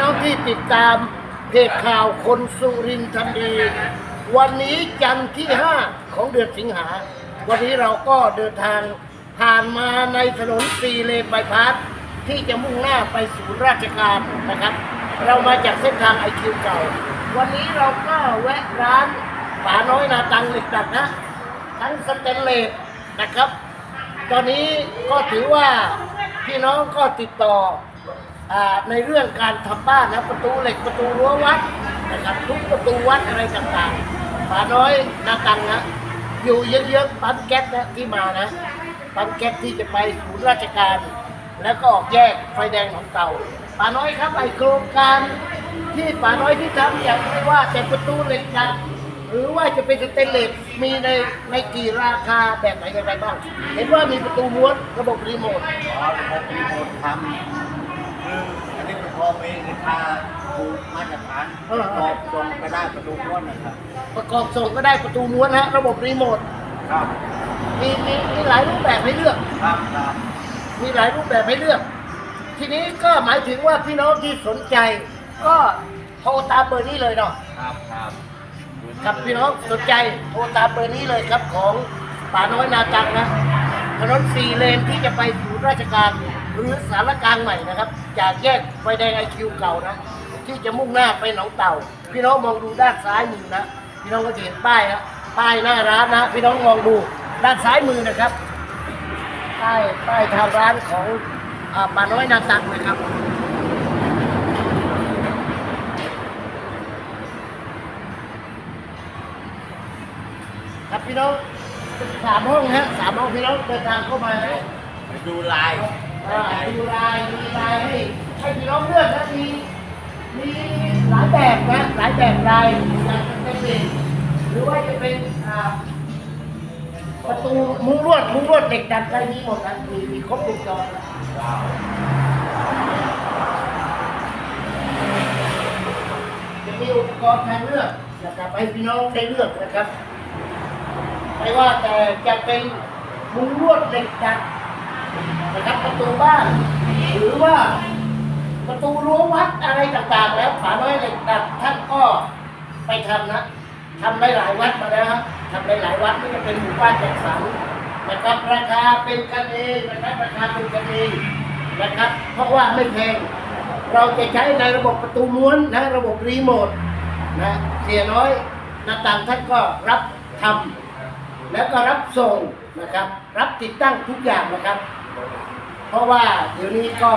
น้องที่ติดตามเพจข่าวคนสุรินทร์ทันดี วันนี้จันทร์ที่ 5 ของเดือนสิงหา วันนี้เราก็เดินทางผ่านมาในถนนสี่เลนบายพาสที่จะมุ่งหน้าไปศูนย์ราชการนะครับ เรามาจากเส้นทางไอคิวเก่า วันนี้เราก็แวะร้านป๋าน้อยนาตังเหล็กดัดนะ ทั้งสเตนเลสนะครับ ตอนนี้ก็ถือว่าพี่น้องก็ติดต่อ ในเรื่องการทำบ้านนะประตูเหล็กประตูรั้ววัดนะครับทุกประตูวัดอะไรต่างๆฝาน้อยนาตังนะอยู่เยอะๆปั๊มแก๊สนะที่มานะปั๊มแก๊สที่จะไปศูนย์ราชการ แล้วก็ออกแยกไฟแดงของเต่าป่าน้อยครับไอโครงการที่ป่าน้อยที่ทำอย่างไม่ว่าจะประตูเหล็กดัดหรือว่าจะเป็นสเตนเลสมีในในกี่ราคาแบบไหนกันไปบ้าง เห็นว่ามีประตูม้วนระบบรีโมทอ๋อระบบรีโมททำ คืออันนี้เป็นพอเองราคาถูกมาตรฐานประกอบตรงก็ได้ประตูม้วนนะครับประกอบส่งก็ได้ประตูม้วนฮะระบบรีโมทครับมีมีมีหลายรูปแบบให้เลือก ครับครับมีหลายรูปแบบให้เลือก ทีนี้ก็หมายถึงว่าพี่น้องที่สนใจ ก็โทรตามเบอร์นี้เลยเนาะครับครับครับพี่น้องสนใจโทรตามเบอร์นี้เลยครับของป่าน้อยนาจังนะถนนสี่เลนที่จะไปศูนย์ราชการ หรือสารกลางใหม่นะครับ จากแยกไฟแดงไอคิวเก่านะ ที่จะมุ่งหน้าไปหนองเต่า พี่น้องมองดูด้านซ้ายมือนะ พี่น้องก็จะเห็นป้ายนะป้ายหน้าร้านนะ พี่น้องมองดูด้านซ้ายมือนะครับป้ายป้ายทางร้านของอป่าน้อยนาตังนะครับครับพี่น้องสามห้องฮะสามห้องพี่น้องเดินทางเข้ามาไปดูลาย ดูลายมีลายให้ให้พี่น้องเลือกนะมีมีหลายแบบนะหลายแบบลายอย่างเป็นหรือว่าจะเป็นประตูมุ้งลวดมุ้งลวดเด็กดัดอะไรนี้หมดนะมีมีครบวงจรจะมีอุปกรณ์ทางเลือกนะครับให้พี่น้องได้เลือกนะครับไม่ว่าแต่จะเป็นมุ้งลวดเหล็กดัด นะครับประตูบ้านหรือว่าประตูรั้ววัดอะไรต่างๆ แล้วฝาน้อยเหล็กดัดท่านก็ไปทำนะทำหลายๆวัดมาแล้วครับทำหลายๆวัดไม่ว่าจะเป็นหมู่บ้านจัดสรรนะครับราคาเป็นกันเองนะครับราคาเป็นกันเองนะครับ เพราะว่าไม่แพงเราจะใช้ในระบบประตูม้วนนะระบบรีโมทนะเสียน้อยหน้าต่างท่านก็รับทำแล้วก็รับส่งนะครับ รับติดตั้งทุกอย่างนะครับ เพราะว่าเดี๋ยวนี้ก็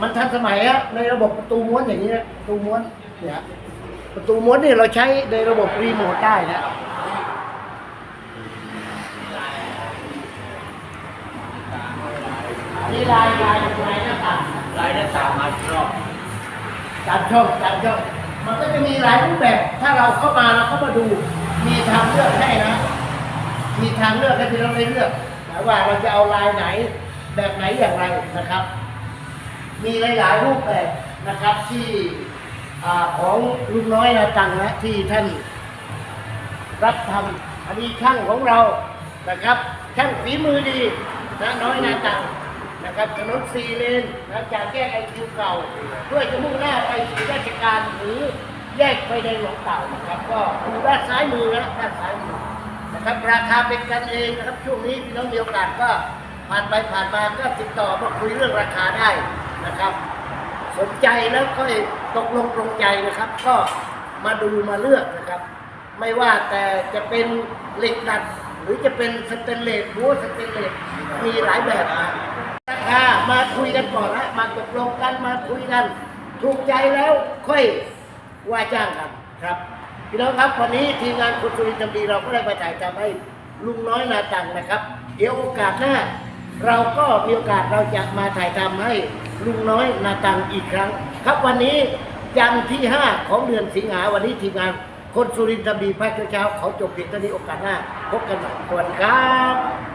มันทันสมัยอะในระบบประตูม้วนอย่างนี้นะประตูม้วนเนี่ยประตูม้วนนี่เราใช้ในระบบรีโมทได้นะนี่ลายลายลายหน้าต่างลายหน้าต่างมาชอบจานช่องจานช่องมันก็จะมีหลายรูปแบบ ถ้าเราเข้ามาเราเข้ามาดู มีทางเลือกให้นะ มีทางเลือกให้พี่น้องได้เลือก นะว่าเราจะเอาลายไหนแบบไหนอย่างไรนะครับ มีหลายๆรูปแบบนะครับที่ของลุงน้อยนาตังนะที่ท่านรับทำอันนี้ช่างของเรานะครับช่างฝีมือดีนะน้อยนาตังนะครับถนนสี่เลนนะจากแยกไอคิวเก่าเพื่อจะมุ่งหน้าไปสู่ราชการหรือแยกไฟแดงหลวงเต่านะครับ ก็ดูด้านซ้ายมือนะด้านซ้ายมือ นะครับ ราคาเป็นกันเองนะครับ ช่วงนี้พี่น้องมีโอกาสก็ผ่านไปผ่านมาก็ติดต่อมาคุยเรื่องราคาได้นะครับ สนใจแล้วก็ตกลงตรงใจนะครับ ก็มาดูมาเลือกนะครับ ไม่ว่าแต่จะเป็นเหล็กดัดหรือจะเป็นสเตนเลสรั้วสเตนเลสมีหลายแบบนะราคามาคุยกันก่อนนะมาตกลงกันมาคุยกัน ถูกใจแล้วค่อยว่าจ้างกันครับ พี่น้องครับวันนี้ทีมงานคุณสุรินทร์ทำดีเราก็ได้ไปถ่ายทำให้ลุงน้อยนาตังนะครับ เดี๋ยวโอกาสหน้า เราก็มีโอกาสเราจะมาถ่ายทำให้ลุงน้อยนาตังอีกครั้ง ครับวันนี้จันทร์ที่ 5 ของเดือนสิงหาวันนี้ทีมงานคนสุรินทร์ทำดีภาคเช้าเขาจบเพียงเท่านี้โอกาสหน้าพบกันใหม่สวัสดีครับ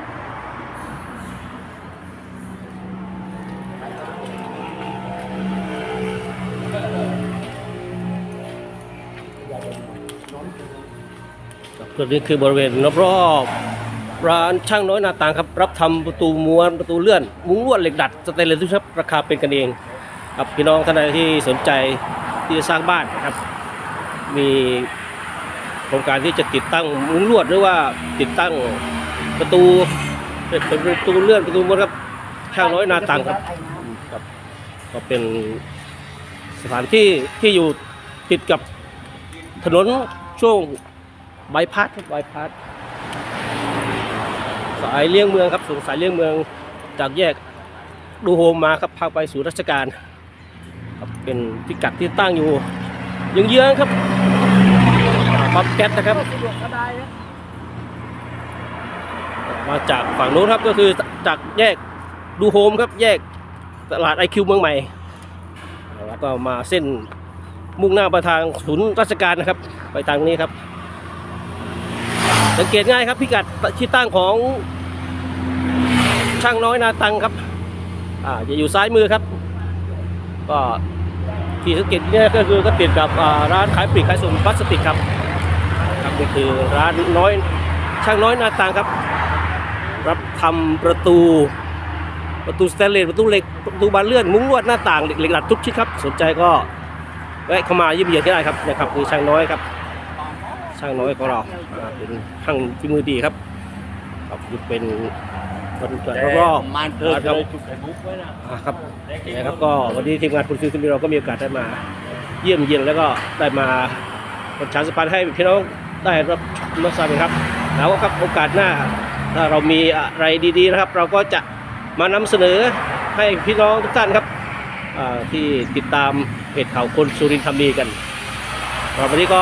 จุดนี้คือบริเวณรอบๆร้านช่างน้อยนาต่างครับ รับทำประตูม้วนประตูเลื่อน มุ้งลวดเหล็กดัดสเตนเลสทุกชนิดราคาเป็นกันเองครับพี่น้องท่านใดที่สนใจที่จะสร้างบ้านนะครับ มีโครงการที่จะติดตั้งมุ้งลวดหรือว่าติดตั้งประตูเป็นประตูเลื่อนประตูมดครับช่างน้อยนาตังครับครับ ก็เป็นสถานที่ที่อยู่ติดกับถนนช่วง ใบพาสครับบพาสสายเลี่ยงเมืองครับส่งสายเลี่ยงเมืองจากแยกดูโฮมมาครับพาไปสู่ราชการครับเป็นพิกัดที่ตั้งอยู่ยิงเยื้องครับปั๊มแก๊สนะครับสะดวกสบายนะมาจากฝั่งนู้นครับก็คือจากแยกดูโฮมครับแยกตลาดไอคิวเมืองใหม่แล้วก็มาเส้นมุ่งหน้าไปทางศูนย์ราชการนะครับ ไปทางนี้ครับ สังเกตง่ายครับพิกัดที่ตั้งของช่างน้อยนาตังครับ อ่าจะอยู่ซ้ายมือครับ ก็ที่สังเกตเนี่ยก็คือก็ติดกับร้านขายปลีกขายส่งพลาสติกครับครับนี่คือร้านน้อยช่างน้อยนาตังครับ รับทำประตูประตูสแตนเลสประตูเหล็กประตูบานเลื่อนมุ้งลวดหน้าต่างเหล็กหล็กดัดทุกชิ้นครับ สนใจก็แวะเข้ามาเยี่ยมเยียนก็ได้ครับนะครับคือช่างน้อยครับ ช่างน้อยของเราอ่าเป็นช่างที่มือดีครับครับนี่เป็นบรรยากาศรอบมันๆเธอครับเลยจุดไข่มุกไว้นะอ่าครับนะครับก็วันนี้ทีมงานคุณซื้อคุณมีเราก็มีโอกาสได้มา เยี่ยมเยียนแล้วก็ได้มาประชาสัมพันธ์ให้พี่น้องได้รับรับทราบกันครับ แล้วก็ครับโอกาสหน้าถ้าเรามีอะไรดีๆนะครับ เราก็จะมานำเสนอให้พี่น้องทุกท่านครับอ่าที่ติดตามเพจข่าวคนสุรินทร์ทำดีกันสำหรับวันนี้ก็